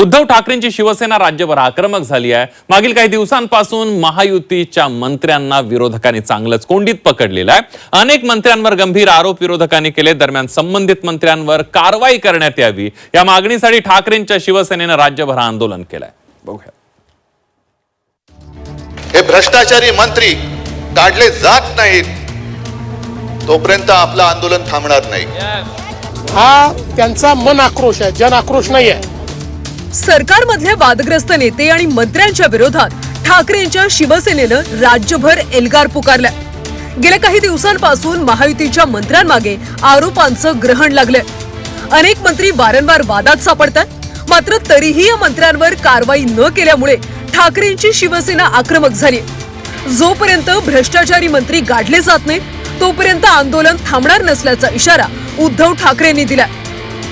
उद्धव ठाकरेंची शिवसेना राज्यभर आक्रमक झाली आहे. मागील काही दिवसांपासून महायुतीच्या मंत्र्यांना विरोधकांनी चांगलंच कोंडीत पकडलेलं आहे. अनेक मंत्र्यांवर गंभीर आरोप विरोधकांनी केले. दरम्यान संबंधित मंत्र्यांवर कारवाई करण्यात यावी. या मागणीसाठी ठाकरेंच्या शिवसेनेनं राज्यभर आंदोलन केलंय. बघूया. हे भ्रष्टाचारी मंत्री काढले जात नाहीत. तोपर्यंत आपलं आंदोलन थांबणार नाही. हा त्यांचा मन आक्रोश आहे. जन आक्रोश नाही आहे सरकारमधले वादग्रस्त नेते आणि मंत्र्यांच्या विरोधात ठाकरेंच्या शिवसेनेनं राज्यभर एल्गार पुकारलाय. गेल्या काही दिवसांपासून महायुतीच्या मंत्र्यांमागे आरोपांचं ग्रहण लागलंय. अनेक मंत्री वारंवार वादात सापडतात मात्र तरीही या मंत्र्यांवर कारवाई न केल्यामुळे ठाकरेंची शिवसेना आक्रमक झाली. जोपर्यंत भ्रष्टाचारी मंत्री गाडले जात नाहीत तोपर्यंत आंदोलन थांबणार नसल्याचा इशारा उद्धव ठाकरेंनी दिला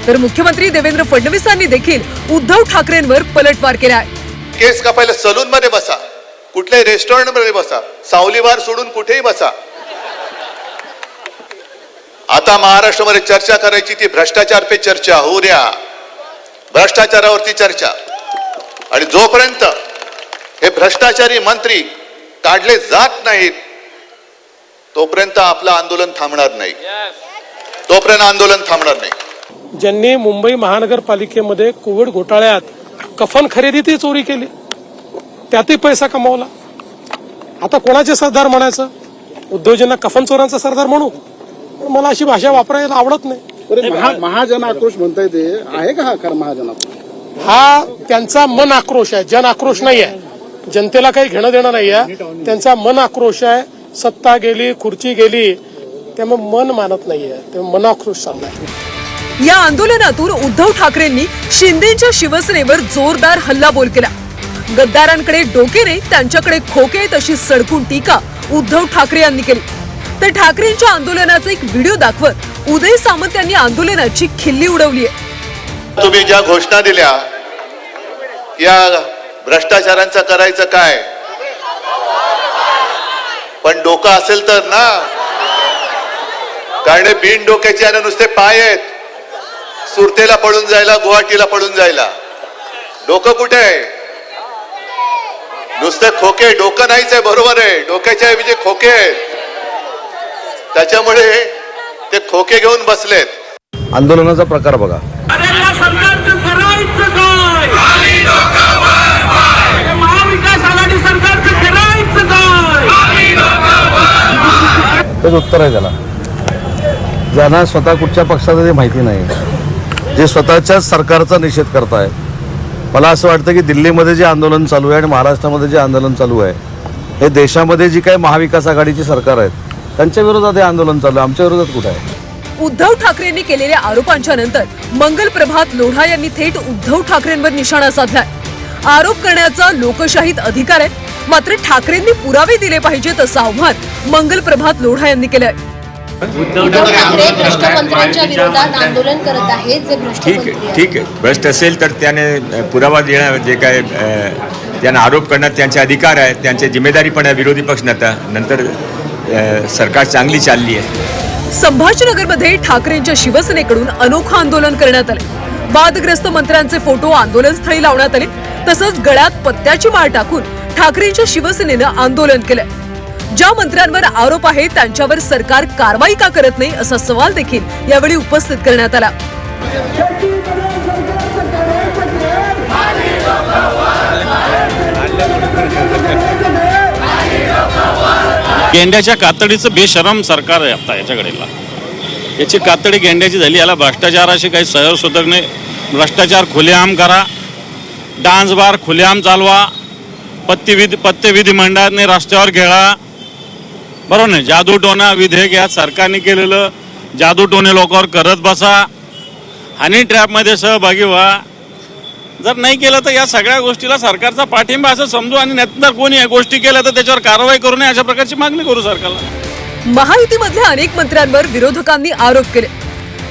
तर मुख्यमंत्री देवेंद्र फडणवीसांनी देखील उद्धव ठाकरेंवर पलटवार केला आहे केस कापायला सलून मध्ये बसा. कुठल्याही रेस्टॉरंटमध्ये बसा. सावलीवार सोडून कुठेही बसा. आता महाराष्ट्रामध्ये चर्चा करायची ती भ्रष्टाचार पे चर्चा. होऊ द्या. भ्रष्टाचारावरती चर्चा. आणि जोपर्यंत हे भ्रष्टाचारी मंत्री काढले जात नाहीत तोपर्यंत आपलं आंदोलन थांबणार नाही. तोपर्यंत आंदोलन थांबणार नाही. ज्यांनी मुंबई महानगरपालिकेमध्ये कोविड घोटाळ्यात कफन खरेदीतही चोरी केली. त्यातही पैसा कमावला. आता कोणाचे सरदार म्हणायचं? उद्योजकांना कफन चोरांचा सरदार म्हणू? पण मला अशी भाषा वापरायला आवडत नाही. महाजन आक्रोश म्हणता येते आहे का हा खरं महाजन आक्रोश? हा त्यांचा मन आक्रोश आहे. जन आक्रोश नाही आहे जनतेला काही घेणं देणं नाही आहे त्यांचा मन आक्रोश आहे. सत्ता गेली खुर्ची गेली त्यामुळे मन मानत नाहीये. ते मन आक्रोश चाललाय. या आंदोलनातून उद्धव ठाकरेंनी शिंदेच्या शिवसेनेवर जोरदार हल्लाबोल केला. गद्दारांकडे डोके नाही त्यांच्याकडे खोके तशी सडकून टीका उद्धव ठाकरे यांनी केली. तर ठाकरेंच्या आंदोलनाचा एक व्हिडिओ दाखवत उदय सामंत यांनी आंदोलनाची खिल्ली उडवली आहे. तुम्ही ज्या घोषणा दिल्या या भ्रष्टाचारांचं करायचं काय? पण डोकं असेल तर ना. कारण बिन डोक्याचे आणि नुसते पाय आहेत. सुरतेला पळून जायला गुवाहाटीला पळून जायला. डोकं कुठे आहे? नुसते खोके डोकं नाहीच आहे बरोबर आहे. डोक्याच्या ऐवजी खोके आहेत. त्याच्यामुळे ते खोके घेऊन बसलेत. आंदोलनाचा प्रकार बघा. या सरकारचं करायचं काय? महाविकास आघाडी सरकारचं करायचं काय? तेच उत्तर आहे त्याला. ज्यांना स्वतः कुठच्या पक्षाचं ते माहिती नाही. जे स्वतःच्याच सरकारचा निषेध करताय. मला असं वाटतं की दिल्लीमध्ये जे आंदोलन चालू आहे आणि महाराष्ट्रामध्ये जे आंदोलन चालू आहे हे देशामध्ये जी काही महाविकास आघाडीची सरकार आहेत त्यांच्या विरोधात हे आंदोलन चालू आहे. आमच्या विरोधात कुठं आहे? उद्धव ठाकरेंनी केलेल्या आरोपांच्या नंतर मंगल प्रभात लोढा यांनी थेट उद्धव ठाकरेंवर निशाणा साधलाय. आरोप करण्याचा लोकशाहीत अधिकार आहे. मात्र ठाकरेंनी पुरावे दिले पाहिजेत असं आव्हान मंगल प्रभात लोढा यांनी केलंय. उद्धव ठाकरे भ्रष्ट मंत्र्यांच्या विरोधात आंदोलन करत आहेत जे भ्रष्ट ठीक आहे. ठीक आहे. भ्रष्ट असेल तर त्याने पुरावा देणं जे काय त्यांना आरोप करण्यात त्यांचे अधिकार आहेत त्यांची जिम्मेदारी पण आहे विरोधी पक्ष नेता. नंतर सरकार चांगली चालली आहे. संभाजीनगरमध्ये ठाकरेंच्या शिवसेनेकडून अनोखं आंदोलन करण्यात आले वादग्रस्त मंत्र्यांचे फोटो आंदोलनस्थळी लावण्यात आले तसंच गळ्यात पत्त्याची माळ टाकून ठाकरेंच्या शिवसेनेनं आंदोलन केलंय. ज्या मंत्र्यांवर आरोप आहे त्यांच्यावर सरकार कारवाई का करत नाही असा सवाल देखील यावेळी उपस्थित करण्यात आला. गेंड्याच्या कातडीचं बेशरम सरकार आहे आता याच्याकडेला याची कातडी गेंड्याची झाली याला भ्रष्टाचाराशी काही सहर सुधर नाही. भ्रष्टाचार खुलेआम करा. डान्स बार खुलेआम चालवा. पत्तीविधी पत्तेविधी मंडळाने रस्त्यावर खेळा बरोबर नाही जादूटोना विधेयक या सरकारने केलेलं जादूटोणे लोकांवर करत बसा हनी ट्रॅपमध्ये सहभागी व्हा. जर नाही केलं तर या सगळ्या गोष्टीला सरकारचा पाठिंबा असं समजू आणि नंतर कोणी या गोष्टी केल्या तर त्याच्यावर कारवाई करू नये अशा प्रकारची मागणी करू सरकारला. महायुतीमधल्या अनेक मंत्र्यांवर विरोधकांनी आरोप केले.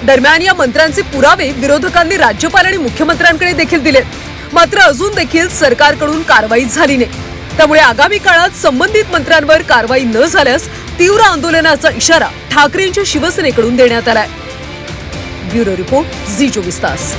दरम्यान या मंत्र्यांचे पुरावे विरोधकांनी राज्यपाल आणि मुख्यमंत्र्यांकडे देखील दिले मात्र अजून देखील सरकारकडून कारवाई झाली नाही. त्यामुळे आगामी काळात संबंधित मंत्र्यांवर कारवाई न झाल्यास तीव्र आंदोलनाचा इशारा ठाकरेंच्या शिवसेनेकडून देण्यात आलाय. ब्युरो रिपोर्ट झी चोवीस तास.